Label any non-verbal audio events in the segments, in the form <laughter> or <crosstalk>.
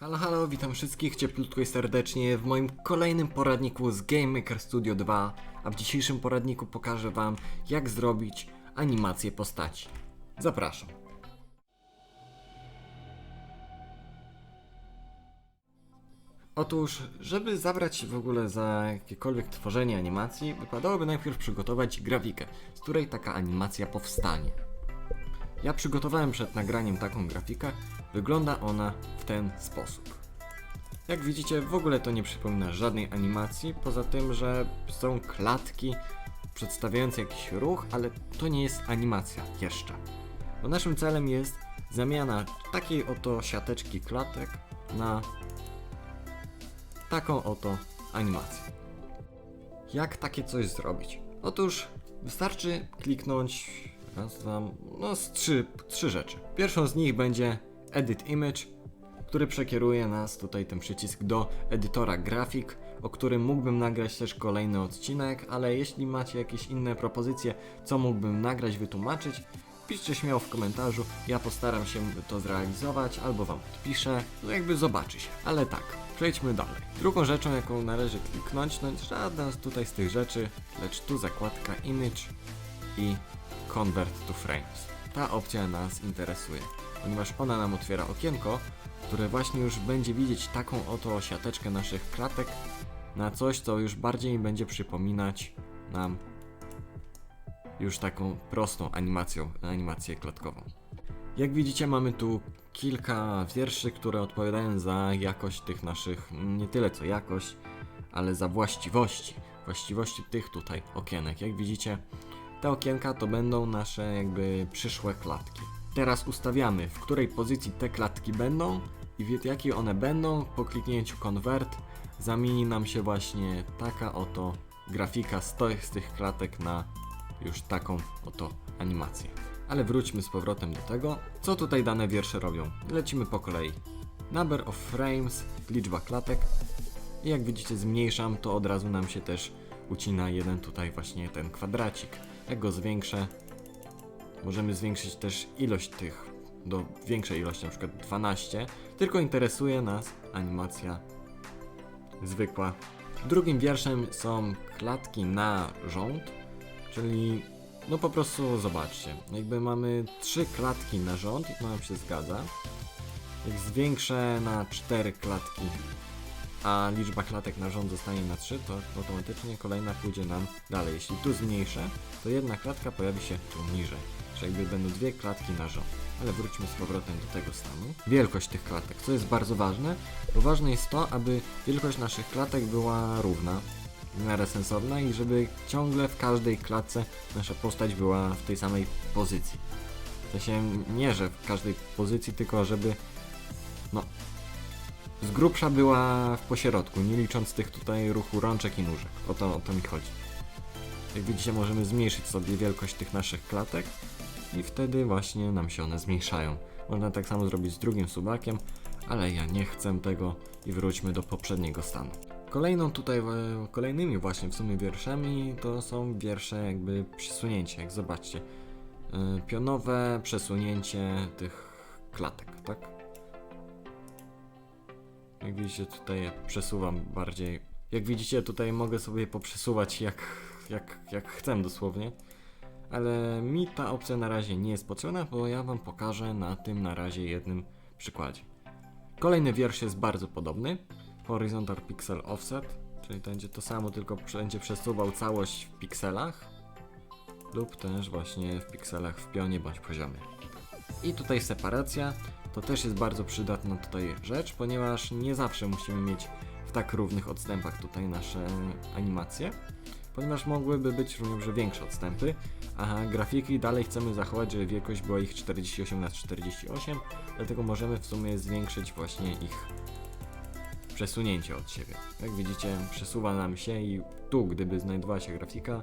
Halo, halo, witam wszystkich cieplutko i serdecznie w moim kolejnym poradniku z Game Maker Studio 2, a w dzisiejszym poradniku pokażę Wam, jak zrobić animację postaci. Zapraszam. Otóż, żeby zabrać się w ogóle za jakiekolwiek tworzenie animacji, wypadałoby najpierw przygotować grafikę, z której taka animacja powstanie. Ja przygotowałem przed nagraniem taką grafikę, wygląda ona w ten sposób. Jak widzicie, w ogóle to nie przypomina żadnej animacji, poza tym, że są klatki przedstawiające jakiś ruch, ale to nie jest animacja jeszcze. Bo naszym celem jest zamiana takiej oto siateczki klatek na taką oto animację. Jak takie coś zrobić? Otóż wystarczy kliknąć raz, dwa, no z trzy, trzy rzeczy. Pierwszą z nich będzie Edit Image, który przekieruje nas tutaj ten przycisk do edytora grafik, o którym mógłbym nagrać też kolejny odcinek, ale jeśli macie jakieś inne propozycje, co mógłbym nagrać, wytłumaczyć, piszcie śmiało w komentarzu, ja postaram się to zrealizować, albo wam odpiszę, no jakby zobaczy się. Ale tak, przejdźmy dalej. Drugą rzeczą, jaką należy kliknąć, no żadna tutaj z tych rzeczy, lecz tu zakładka Image i Convert to Frames. Ta opcja nas interesuje, ponieważ ona nam otwiera okienko, które właśnie już będzie widzieć taką oto siateczkę naszych klatek na coś, co już bardziej będzie przypominać nam już taką prostą animacją, animację klatkową. Jak widzicie, mamy tu kilka wierszy, które odpowiadają za jakość tych naszych, nie tyle co jakość, ale za właściwości. Właściwości tych tutaj okienek. Jak widzicie, te okienka to będą nasze jakby przyszłe klatki. Teraz ustawiamy, w której pozycji te klatki będą i w jakiej one będą. Po kliknięciu Convert zamieni nam się właśnie taka oto grafika z tych klatek na już taką oto animację. Ale wróćmy z powrotem do tego, co tutaj dane wiersze robią. Lecimy po kolei. Number of frames, liczba klatek. I jak widzicie zmniejszam, to od razu nam się też ucina jeden tutaj właśnie ten kwadracik. Jak go zwiększę, możemy zwiększyć też ilość tych do większej ilości, na przykład 12. Tylko interesuje nas animacja zwykła. Drugim wierszem są klatki na rząd, czyli no po prostu zobaczcie, jakby mamy trzy klatki na rząd i to nam się zgadza. Jak zwiększę na 4 klatki, a liczba klatek na rząd zostanie na 3, to automatycznie kolejna pójdzie nam dalej. Jeśli tu zmniejszę, to jedna klatka pojawi się tu niżej. Czyli jakby będą dwie klatki na rząd. Ale wróćmy z powrotem do tego stanu. Wielkość tych klatek, co jest bardzo ważne, bo ważne jest to, aby wielkość naszych klatek była równa, w miarę sensowna i żeby ciągle w każdej klatce nasza postać była w tej samej pozycji. W sensie nie, że w każdej pozycji, tylko żeby no z grubsza była w pośrodku, nie licząc tych tutaj ruchu rączek i nóżek. O to, o to mi chodzi. Jak widzicie, możemy zmniejszyć sobie wielkość tych naszych klatek i wtedy właśnie nam się one zmniejszają. Można tak samo zrobić z drugim subakiem, ale ja nie chcę tego i wróćmy do poprzedniego stanu. Kolejną tutaj, kolejnymi właśnie w sumie wierszami to są wiersze jakby przesunięcie, jak zobaczcie. E, Pionowe przesunięcie tych klatek, tak? Jak widzicie tutaj przesuwam bardziej. Jak widzicie tutaj mogę sobie poprzesuwać jak, jak, jak chcę dosłownie. Ale mi ta opcja na razie nie jest potrzebna, bo ja wam pokażę na tym na razie jednym przykładzie. Kolejny wiersz jest bardzo podobny. Horizontal Pixel Offset, czyli będzie to samo, tylko będzie przesuwał całość w pikselach lub też właśnie w pikselach w pionie bądź poziomie. I tutaj separacja to też jest bardzo przydatna tutaj rzecz, ponieważ nie zawsze musimy mieć w tak równych odstępach tutaj nasze animacje, ponieważ mogłyby być również większe odstępy, a grafiki dalej chcemy zachować, żeby wielkość była ich 48 na 48, dlatego możemy w sumie zwiększyć właśnie ich przesunięcie od siebie. Jak widzicie, przesuwa nam się i tu, gdyby znajdowała się grafika,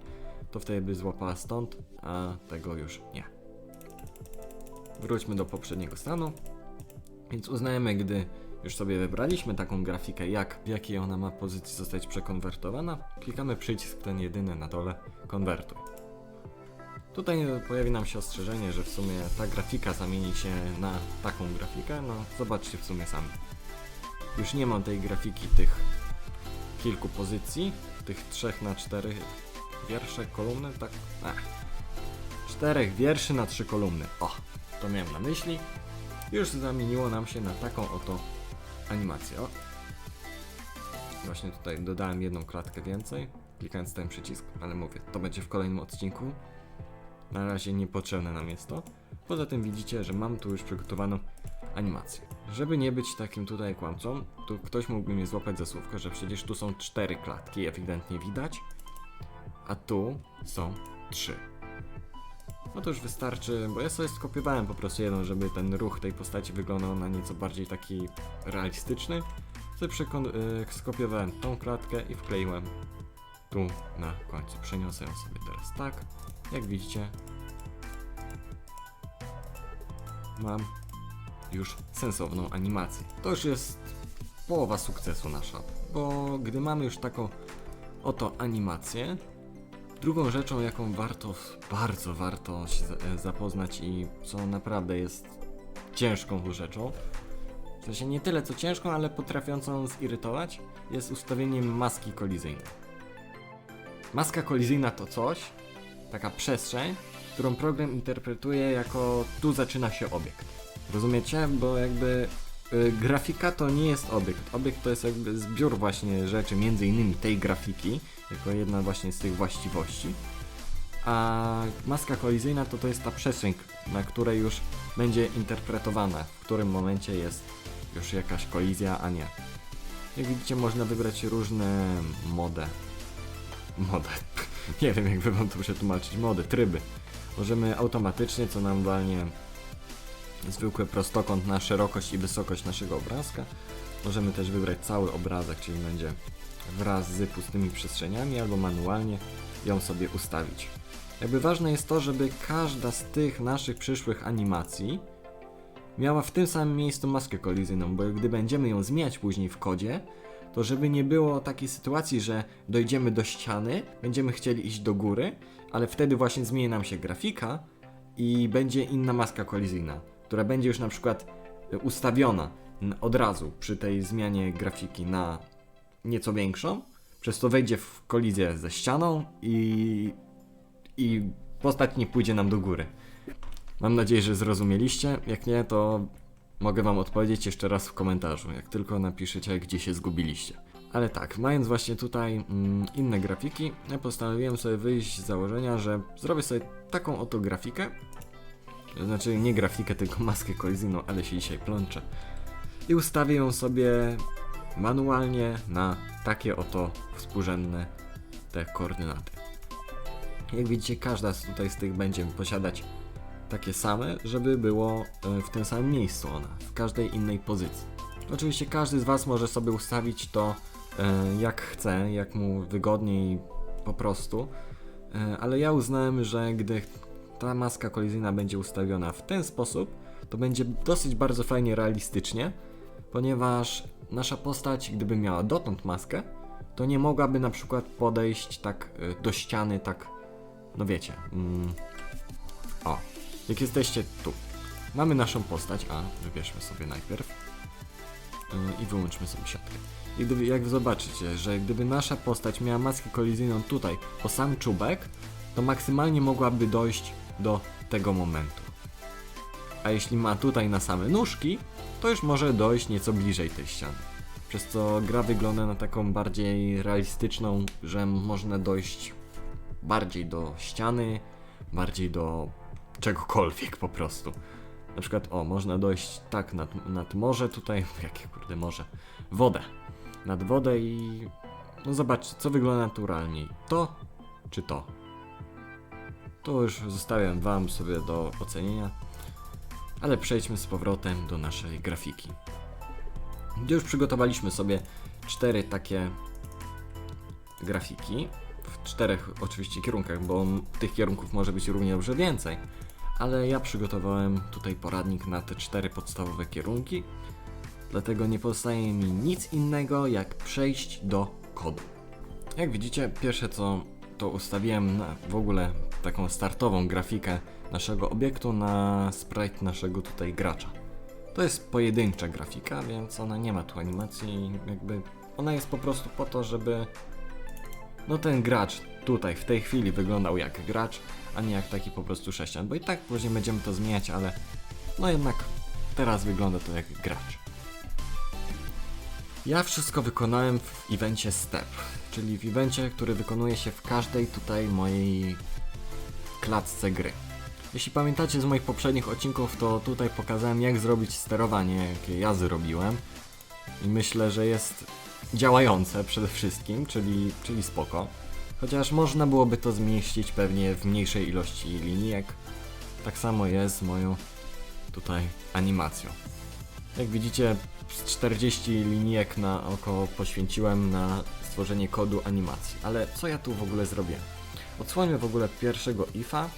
to wtedy by złapała stąd, a tego już nie. Wróćmy do poprzedniego stanu. Więc uznajemy, gdy już sobie wybraliśmy taką grafikę, jak w jakiej ona ma pozycji zostać przekonwertowana, klikamy przycisk ten jedyny na dole, konwertuj. Tutaj pojawi nam się ostrzeżenie, że w sumie ta grafika zamieni się na taką grafikę, no zobaczcie w sumie sami. już nie mam tej grafiki tych kilku pozycji, tych trzech na cztery wiersze, kolumny, tak? Ach. Czterech wierszy na trzy kolumny. O, to miałem na myśli. Już zamieniło nam się na taką oto animację. O. Właśnie tutaj dodałem jedną klatkę więcej, klikając ten przycisk, ale mówię, to będzie w kolejnym odcinku. Na razie niepotrzebne nam jest to. Poza tym widzicie, że mam tu już przygotowaną animację. Żeby nie być takim tutaj kłamcą, to ktoś mógłby mnie złapać za słówko, że przecież tu są cztery klatki, ewidentnie widać, a tu są trzy. No to już wystarczy, bo ja sobie skopiowałem po prostu jedną, żeby ten ruch tej postaci wyglądał na nieco bardziej taki realistyczny. Sobie y, skopiowałem tą klatkę i wkleiłem tu na końcu. Przeniosę ją sobie teraz tak. Jak widzicie, mam już sensowną animację. To już jest połowa sukcesu nasza, bo gdy mamy już taką oto animację, drugą rzeczą, jaką warto, bardzo warto się e, zapoznać i co naprawdę jest ciężką rzeczą, w sensie nie tyle co ciężką, ale potrafiącą zirytować, jest ustawienie maski kolizyjnej. Maska kolizyjna to coś, taka przestrzeń, którą program interpretuje jako tu zaczyna się obiekt. Rozumiecie? Bo jakby grafika to nie jest obiekt. Obiekt to jest jakby zbiór właśnie rzeczy, między innymi tej grafiki, jako jedna właśnie z tych właściwości. A maska kolizyjna to to jest ta przestrzeń, na której już będzie interpretowana, w którym momencie jest już jakaś kolizja, a nie. Jak widzicie, można wybrać różne mody. Modę. <laughs> Nie wiem, jakby wam to przetłumaczyć. Mody, tryby. Możemy automatycznie, co nam walnie zwykły prostokąt na szerokość i wysokość naszego obrazka. Możemy też wybrać cały obrazek, czyli będzie wraz z pustymi przestrzeniami, albo manualnie ją sobie ustawić. Jakby ważne jest to, żeby każda z tych naszych przyszłych animacji miała w tym samym miejscu maskę kolizyjną, bo gdy będziemy ją zmieniać później w kodzie, to żeby nie było takiej sytuacji, że dojdziemy do ściany, będziemy chcieli iść do góry, ale wtedy właśnie zmieni nam się grafika i będzie inna maska kolizyjna, która będzie już na przykład y, ustawiona od razu przy tej zmianie grafiki na nieco większą, przez to wejdzie w kolizję ze ścianą i, i postać nie pójdzie nam do góry. Mam nadzieję, że zrozumieliście. Jak nie, to mogę Wam odpowiedzieć jeszcze raz w komentarzu, jak tylko napiszecie, gdzie się zgubiliście. Ale tak, mając właśnie tutaj mm, inne grafiki, ja postanowiłem sobie wyjść z założenia, że zrobię sobie taką oto grafikę. Znaczy nie grafikę, tylko maskę kolizyjną, ale się dzisiaj plączę. I ustawię ją sobie manualnie na takie oto współrzędne te koordynaty. Jak widzicie, każda z tutaj z tych będzie posiadać takie same, żeby było e, w tym samym miejscu ona, w każdej innej pozycji. Oczywiście każdy z Was może sobie ustawić to e, jak chce, jak mu wygodniej po prostu, e, ale ja uznałem, że gdy ta maska kolizyjna będzie ustawiona w ten sposób, to będzie dosyć bardzo fajnie realistycznie, ponieważ nasza postać, gdyby miała dotąd maskę, to nie mogłaby na przykład podejść tak e, do ściany, tak, no wiecie, mm, o, jak jesteście tu, mamy naszą postać, a wybierzmy sobie najpierw yy, i wyłączmy sobie siatkę. I gdyby, jak zobaczycie, że gdyby nasza postać miała maskę kolizyjną tutaj, po sam czubek, to maksymalnie mogłaby dojść do tego momentu. A jeśli ma tutaj na same nóżki, to już może dojść nieco bliżej tej ściany. Przez co gra wygląda na taką bardziej realistyczną, że można dojść bardziej do ściany, bardziej do czegokolwiek po prostu. Na przykład, o, można dojść tak nad, nad morze tutaj, <laughs> jakie kurde morze, wodę. Nad wodę i no zobaczcie, co wygląda naturalniej. To czy to? To już zostawiam wam sobie do ocenienia. Ale przejdźmy z powrotem do naszej grafiki. Gdzie już przygotowaliśmy sobie cztery takie grafiki w czterech oczywiście kierunkach, bo tych kierunków może być równie dobrze więcej. Ale ja przygotowałem tutaj poradnik na te cztery podstawowe kierunki, dlatego nie pozostaje mi nic innego jak przejść do kodu. Jak widzicie, pierwsze co to ustawiłem na w ogóle taką startową grafikę naszego obiektu na sprite naszego tutaj gracza. To jest pojedyncza grafika, więc ona nie ma tu animacji, jakby ona jest po prostu po to, żeby no ten gracz tutaj w tej chwili wyglądał jak gracz, a nie jak taki po prostu sześcian, bo i tak później będziemy to zmieniać, ale no jednak teraz wygląda to jak gracz. Ja wszystko wykonałem w evencie Step, czyli w evencie, który wykonuje się w każdej tutaj mojej klatce gry. Jeśli pamiętacie z moich poprzednich odcinków, to tutaj pokazałem jak zrobić sterowanie, jakie ja zrobiłem. I myślę, że jest działające przede wszystkim, czyli, czyli spoko. Chociaż można byłoby to zmieścić pewnie w mniejszej ilości linijek. Tak samo jest z moją tutaj animacją. Jak widzicie, z 40 linijek na oko poświęciłem na stworzenie kodu animacji. Ale co ja tu w ogóle zrobiłem? Odsłońmy w ogóle pierwszego ifa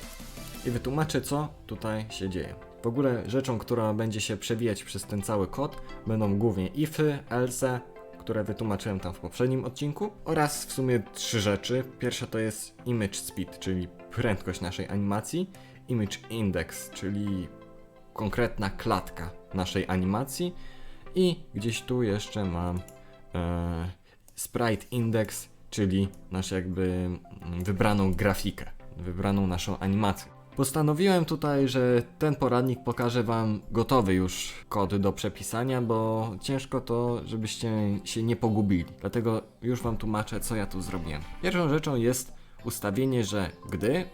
i wytłumaczę, co tutaj się dzieje. W ogóle rzeczą, która będzie się przewijać przez ten cały kod, będą głównie ify, else, które wytłumaczyłem tam w poprzednim odcinku, oraz w sumie trzy rzeczy. Pierwsza to jest image speed, czyli prędkość naszej animacji, image index, czyli konkretna klatka naszej animacji i gdzieś tu jeszcze mam e, sprite index, czyli nasz jakby mm, wybraną grafikę, wybraną naszą animację. Postanowiłem tutaj, że ten poradnik pokaże Wam gotowy już kod do przepisania, bo ciężko to, żebyście się nie pogubili. Dlatego już Wam tłumaczę, co ja tu zrobiłem. Pierwszą rzeczą jest ustawienie, że gdy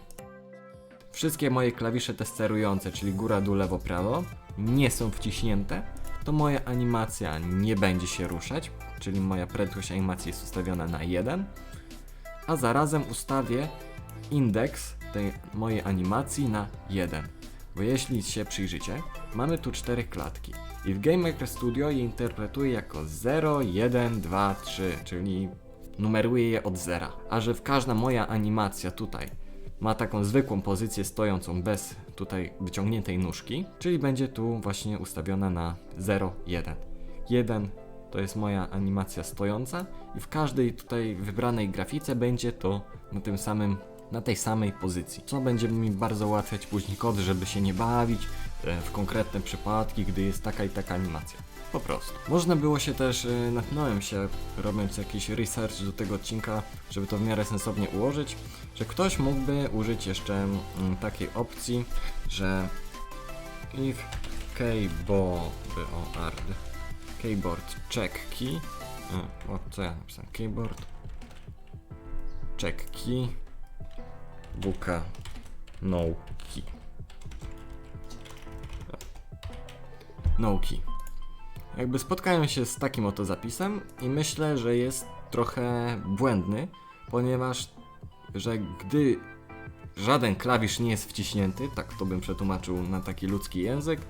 wszystkie moje klawisze te sterujące, czyli góra, dół, lewo, prawo, nie są wciśnięte, to moja animacja nie będzie się ruszać, czyli moja prędkość animacji jest ustawiona na 1, a zarazem ustawię indeks tej mojej animacji na 1. Bo jeśli się przyjrzycie, mamy tu cztery klatki i w Game Maker Studio je interpretuje jako 0, 1, 2, 3, czyli numeruje je od zera. A że w każda moja animacja tutaj ma taką zwykłą pozycję stojącą bez tutaj wyciągniętej nóżki, czyli będzie tu właśnie ustawiona na 0, 1. 1 to jest moja animacja stojąca i w każdej tutaj wybranej grafice będzie to na tym samym na tej samej pozycji, co będzie mi bardzo ułatwiać później kod, żeby się nie bawić e, w konkretne przypadki, gdy jest taka i taka animacja. Po prostu. Można było się też, e, natknąłem się robiąc jakiś research do tego odcinka, żeby to w miarę sensownie ułożyć, że ktoś mógłby użyć jeszcze mm, takiej opcji, że if keyboard, keyboard check key, e, o, co ja napisałem, keyboard check key buka no key. No key. Jakby spotkałem się z takim oto zapisem i myślę, że jest trochę błędny, ponieważ że gdy żaden klawisz nie jest wciśnięty, tak to bym przetłumaczył na taki ludzki język,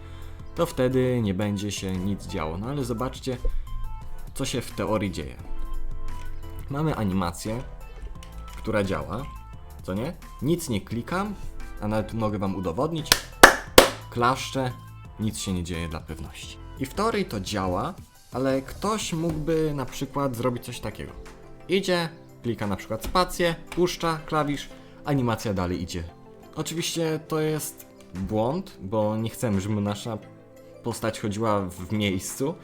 to wtedy nie będzie się nic działo. No ale zobaczcie, co się w teorii dzieje. Mamy animację, która działa, co nie? Nic nie klikam, a nawet mogę Wam udowodnić. Klaszczę, nic się nie dzieje dla pewności. I w teorii to działa, ale ktoś mógłby na przykład zrobić coś takiego. Idzie, klika na przykład spację, puszcza klawisz, animacja dalej idzie. Oczywiście to jest błąd, bo nie chcemy, żeby nasza postać chodziła w miejscu,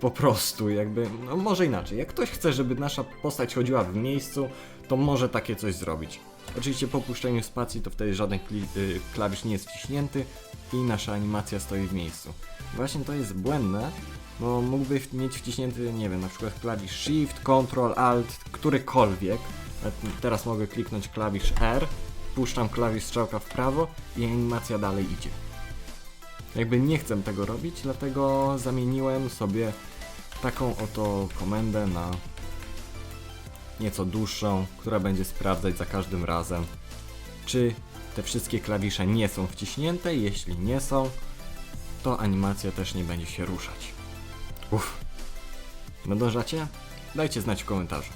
po prostu, jakby, no może inaczej. Jak ktoś chce, żeby nasza postać chodziła w miejscu, to może takie coś zrobić. Oczywiście po puszczeniu spacji to wtedy żaden y, klawisz nie jest wciśnięty i nasza animacja stoi w miejscu. Właśnie to jest błędne, bo mógłby mieć wciśnięty, nie wiem, na przykład klawisz Shift, Ctrl, Alt, którykolwiek. Teraz mogę kliknąć klawisz R, puszczam klawisz strzałka w prawo i animacja dalej idzie. Jakby nie chcę tego robić, dlatego zamieniłem sobie taką oto komendę na nieco dłuższą, która będzie sprawdzać za każdym razem, czy te wszystkie klawisze nie są wciśnięte. Jeśli nie są, to animacja też nie będzie się ruszać. Uff. Nadążacie? Dajcie znać w komentarzu.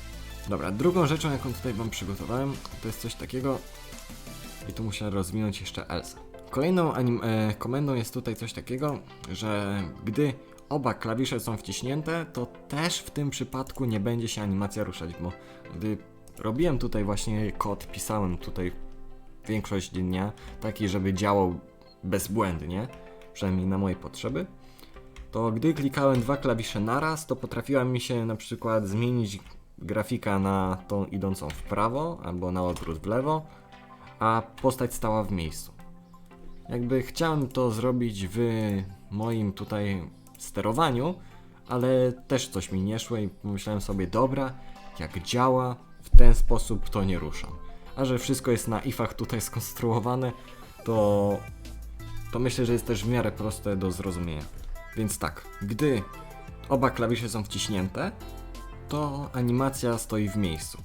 Dobra, drugą rzeczą, jaką tutaj Wam przygotowałem, to jest coś takiego. I tu muszę rozwinąć jeszcze Elsa. Kolejną e, komendą jest tutaj coś takiego, że gdy oba klawisze są wciśnięte, to też w tym przypadku nie będzie się animacja ruszać, bo gdy robiłem tutaj właśnie kod, pisałem tutaj większość dnia taki, żeby działał bezbłędnie przynajmniej na moje potrzeby, to gdy klikałem dwa klawisze naraz, to potrafiła mi się na przykład zmienić grafika na tą idącą w prawo albo na odwrót w lewo, a postać stała w miejscu. Jakby chciałem to zrobić w moim tutaj sterowaniu, ale też coś mi nie szło i pomyślałem sobie, dobra, jak działa, w ten sposób to nie ruszam. A że wszystko jest na ifach tutaj <laughs> skonstruowane, to, to myślę, że jest też w miarę proste do zrozumienia. Więc tak, gdy oba klawisze są wciśnięte, to animacja stoi w miejscu.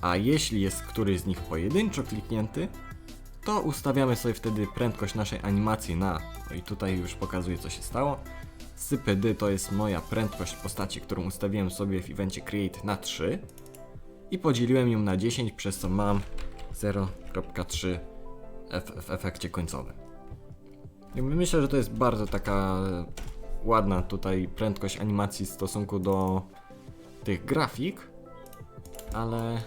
A jeśli jest któryś z nich pojedynczo kliknięty, to ustawiamy sobie wtedy prędkość naszej animacji na, no i tutaj już pokazuję co się stało. Sypedy to jest moja prędkość postaci, którą ustawiłem sobie w evencie Create na 3 i podzieliłem ją na 10, przez co mam 0.3 ef w efekcie końcowym. Myślę, że to jest bardzo taka ładna tutaj prędkość animacji w stosunku do tych grafik, ale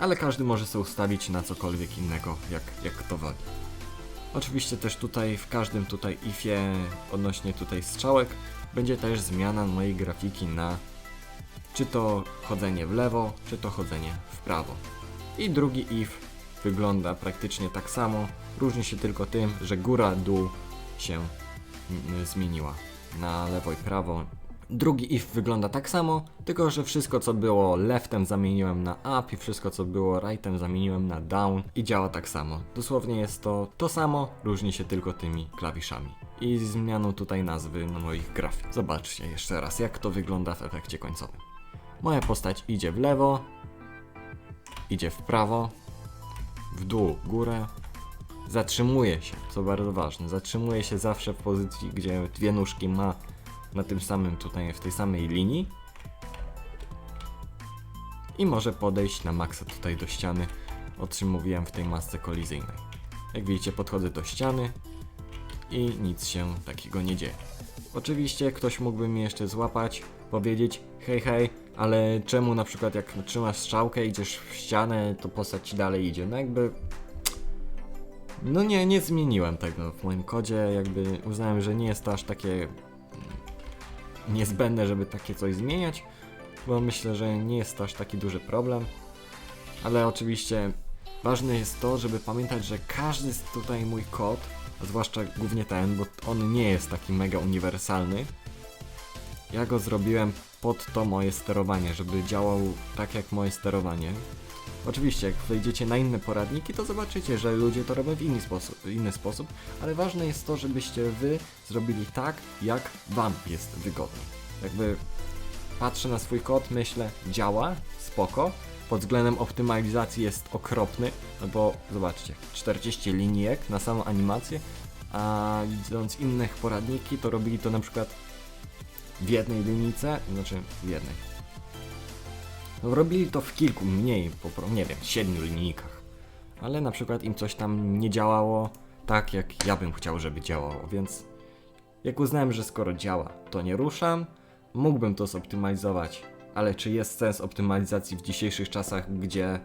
ale każdy może sobie ustawić na cokolwiek innego, jak, jak to woli. Oczywiście też tutaj w każdym tutaj ifie odnośnie tutaj strzałek będzie też zmiana mojej grafiki na czy to chodzenie w lewo, czy to chodzenie w prawo. I drugi if wygląda praktycznie tak samo, różni się tylko tym, że góra, dół się mm, zmieniła na lewo i prawo. Drugi if wygląda tak samo, tylko że wszystko co było leftem zamieniłem na up i wszystko co było rightem zamieniłem na down i działa tak samo. Dosłownie jest to to samo, różni się tylko tymi klawiszami. I zmianą tutaj nazwy na moich grafik. Zobaczcie jeszcze raz jak to wygląda w efekcie końcowym. Moja postać idzie w lewo, idzie w prawo, w dół, górę, zatrzymuje się, co bardzo ważne, zatrzymuje się zawsze w pozycji, gdzie dwie nóżki ma na tym samym tutaj, w tej samej linii i może podejść na maksa tutaj do ściany, o czym mówiłem w tej masce kolizyjnej. Jak widzicie podchodzę do ściany i nic się takiego nie dzieje. Oczywiście ktoś mógłby mnie jeszcze złapać, powiedzieć hej hej, ale czemu na przykład jak trzymasz strzałkę, idziesz w ścianę, to postać ci dalej idzie. No jakby no nie, nie zmieniłem tego w moim kodzie, jakby uznałem, że nie jest to aż takie niezbędne, żeby takie coś zmieniać, bo myślę, że nie jest to aż taki duży problem. Ale oczywiście ważne jest to, żeby pamiętać, że każdy tutaj mój kod, zwłaszcza głównie ten, bo on nie jest taki mega uniwersalny, ja go zrobiłem pod to moje sterowanie, żeby działał tak jak moje sterowanie. Oczywiście, jak wejdziecie na inne poradniki, to zobaczycie, że ludzie to robią w inny sposób, inny sposób, ale ważne jest to, żebyście wy zrobili tak, jak wam jest wygodnie. Jakby patrzę na swój kod, myślę, działa, spoko. Pod względem optymalizacji jest okropny, no bo zobaczcie, 40 linijek na samą animację, a widząc innych poradniki, to robili to na przykład w jednej linijce, znaczy w jednej. Robili to w kilku, mniej, po, nie wiem, siedmiu linijkach. Ale na przykład im coś tam nie działało tak, jak ja bym chciał, żeby działało, więc jak uznałem, że skoro działa, to nie ruszam, mógłbym to zoptymalizować, ale czy jest sens optymalizacji w dzisiejszych czasach, gdzie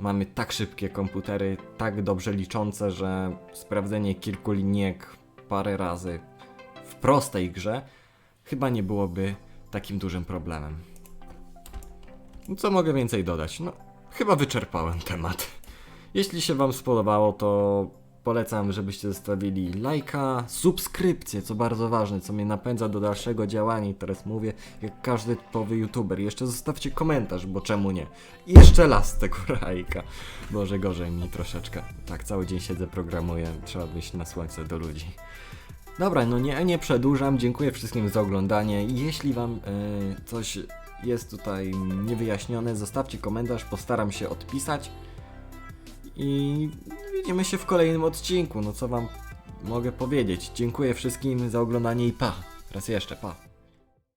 mamy tak szybkie komputery, tak dobrze liczące, że sprawdzenie kilku linijek parę razy w prostej grze chyba nie byłoby takim dużym problemem. Co mogę więcej dodać? No, chyba wyczerpałem temat. Jeśli się Wam spodobało, to polecam, żebyście zostawili lajka, subskrypcję, co bardzo ważne, co mnie napędza do dalszego działania i teraz mówię, jak każdy typowy youtuber. Jeszcze zostawcie komentarz, bo czemu nie? I jeszcze las tego <laughs> lajka. Boże, gorzej mi troszeczkę. Tak, cały dzień siedzę, programuję, trzeba wyjść na słońce do ludzi. Dobra, no nie, nie przedłużam. Dziękuję wszystkim za oglądanie. Jeśli Wam e, coś jest tutaj niewyjaśnione, zostawcie komentarz, postaram się odpisać. I widzimy się w kolejnym odcinku. No co Wam mogę powiedzieć? Dziękuję wszystkim za oglądanie i pa. Raz jeszcze, pa.